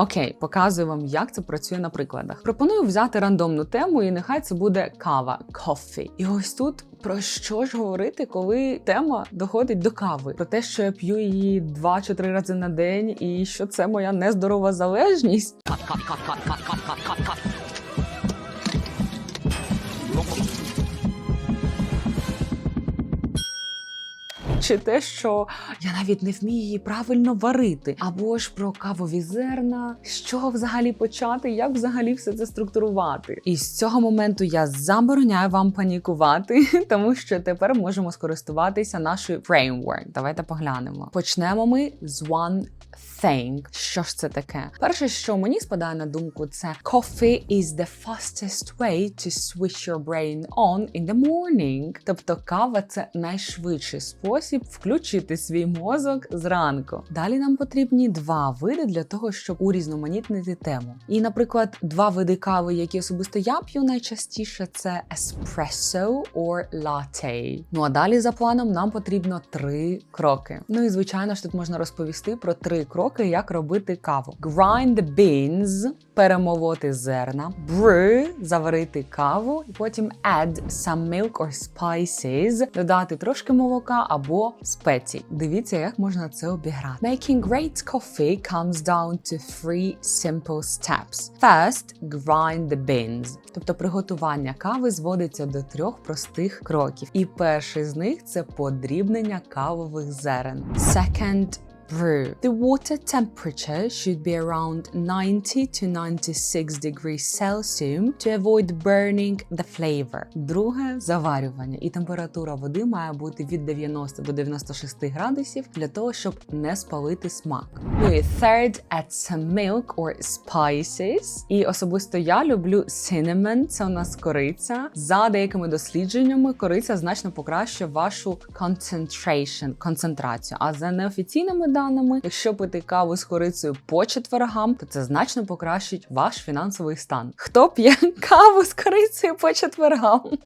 Окей, показую вам, як це працює на прикладах. Пропоную взяти рандомну тему, і нехай це буде кава coffee. І ось тут про що ж говорити, коли тема доходить до кави? Про те, що я п'ю її два чи три рази на день, і що це моя нездорова залежність. Чи те, що я навіть не вмію її правильно варити, або ж про кавові зерна, чого взагалі почати, як взагалі все це структурувати. І з цього моменту я забороняю вам панікувати, тому що тепер можемо скористуватися нашою framework. Давайте поглянемо. Почнемо ми з one thing. Що ж це таке? Перше, що мені спадає на думку, це coffee is the fastest way to switch your brain on in the morning. Тобто кава це найшвидший спосіб включити свій мозок зранку. Далі нам потрібні два види для того, щоб урізноманітнити тему. І, наприклад, два види кави, які особисто я п'ю найчастіше, це espresso or latte. Ну а далі за планом нам потрібно три кроки. Ну і звичайно ж тут можна розповісти про три кроки, як робити каву. Grind the beans – перемолоти зерна, brew – заварити каву, і потім add some milk or spices – додати трошки молока або спецій. Дивіться, як можна це обіграти. Making great coffee comes down to three simple steps. First, grind the beans. Тобто приготування кави зводиться до трьох простих кроків. І перший з них це подрібнення кавових зерен. Second, brew. The water temperature should be around 90 to 96 degrees Celsius to avoid burning the flavor. Друге заварювання, і температура води має бути від 90 до 96 градусів для того, щоб не спалити смак. Ну і third, add some milk or spices. І особисто я люблю cinnamon, це у нас кориця. За деякими дослідженнями, кориця значно покращує вашу concentration, концентрацію. А за неофіційними даними, якщо пити каву з корицею по четвергам, то це значно покращить ваш фінансовий стан. Хто п'є каву з корицею по четвергам?